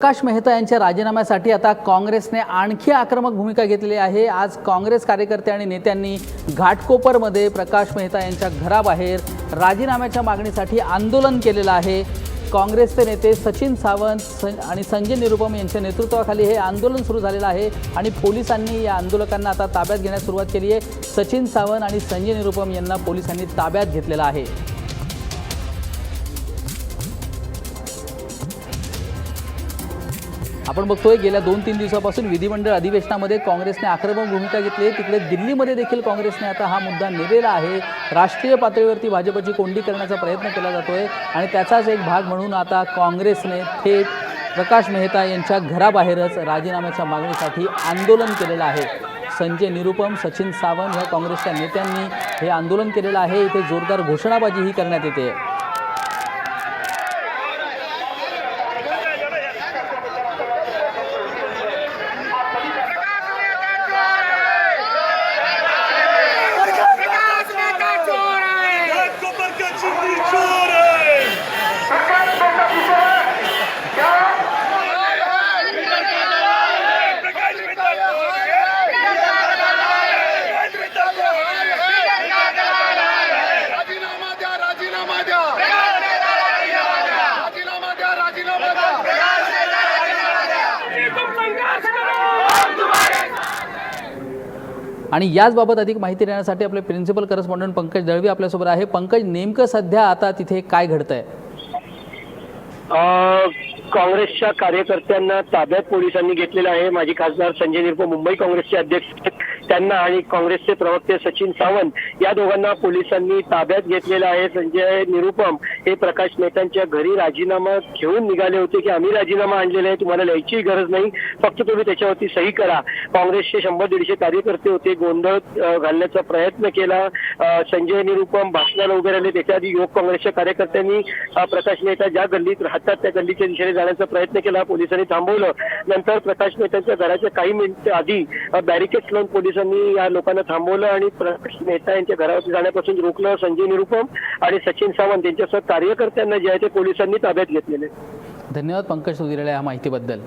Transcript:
प्रकाश मेहता यांच्या राजीनाम्यासाठी आता काँग्रेसने आणखी आक्रमक भूमिका घेतलेली आहे. आज काँग्रेस कार्यकर्ते आणि नेत्यांनी घाटकोपरमध्ये प्रकाश मेहता यांच्या घराबाहेर राजीनाम्याच्या मागणीसाठी आंदोलन केलेलं आहे. काँग्रेसचे नेते सचिन सावंत सं आणि संजय निरुपम यांच्या नेतृत्वाखाली हे आंदोलन सुरू झालेलं आहे आणि पोलिसांनी या आंदोलकांना आता ताब्यात घेण्यास सुरुवात केली आहे. सचिन सावंत आणि संजय निरुपम यांना पोलिसांनी ताब्यात घेतलेलं आहे. आपण बघतोय गेल्या दोन तीन दिवसापासून विधिमंडळ अधिवेशनामध्ये काँग्रेसने आक्रमक भूमिका घेतली आहे. तिकडे दिल्लीमध्ये देखील काँग्रेसने आता हा मुद्दा नेलेला आहे. राष्ट्रीय पातळीवरती भाजपची कोंडी करण्याचा प्रयत्न केला जातोय आणि त्याचाच एक भाग म्हणून आता काँग्रेसने थेट प्रकाश मेहता यांच्या घराबाहेरच राजीनाम्याच्या मागणीसाठी आंदोलन केलेलं आहे. संजय निरुपम सचिन सावंत ह्या काँग्रेसच्या नेत्यांनी हे आंदोलन केलेलं आहे. इथे जोरदार घोषणाबाजीही करण्यात येते विकास नेता चोर आहे घाटकोपर का चिमणी चोर है प्रकाश मेहता चोर है प्रकाश मेहता चोर है राजीनामा द्या राजीनामा द्या राजीनामा द्या राजीनामा द्या तुम संघर्ष करो आणि याचबाबत अधिक माहिती देण्यासाठी आपले प्रिन्सिपल करस्पॉन्डंट पंकज दळवी आपल्यासोबत आहे. पंकज नेमकं सध्या आता तिथे काय घडतंय? अ, काँग्रेसच्या कार्यकर्त्यांना ताब्यात पोलिसांनी घेतलेलं आहे. माजी खासदार संजय निरपो मुंबई काँग्रेसचे अध्यक्ष त्यांना आणि काँग्रेसचे प्रवक्ते सचिन सावंत या दोघांना पोलिसांनी ताब्यात घेतलेलं आहे. संजय निरुपम हे प्रकाश मेहतांच्या घरी राजीनामा घेऊन निघाले होते की आम्ही राजीनामा आणलेला आहे तुम्हाला लिहायची गरज नाही. फक्त तुम्ही त्याच्यावरती सही करा. काँग्रेसचे शंभर दीडशे कार्यकर्ते होते गोंधळ घालण्याचा प्रयत्न केला. संजय निरुपम भाषणाला उभे राहिले. त्याच्या आधी युवक काँग्रेसच्या कार्यकर्त्यांनी प्रकाश मेहता ज्या गल्लीत राहतात त्या गल्लीच्या दिशेने जाण्याचा प्रयत्न केला. पोलिसांनी थांबवलं. नंतर प्रकाश मेहतांच्या घराच्या काही मिनिट आधी बॅरिकेड्स लावून पोलिसांनी या लोकांना थांबवलं आणि प्रकाश मेहता यांच्या घरावरती जाण्यापासून रोखलं. संजय निरुपम आणि सचिन सावंत यांच्यासह कार्यकर्त्यांना जे आहे ते पोलिसांनी ताब्यात घेतलेले. धन्यवाद पंकज सुधिरेला या माहितीबद्दल.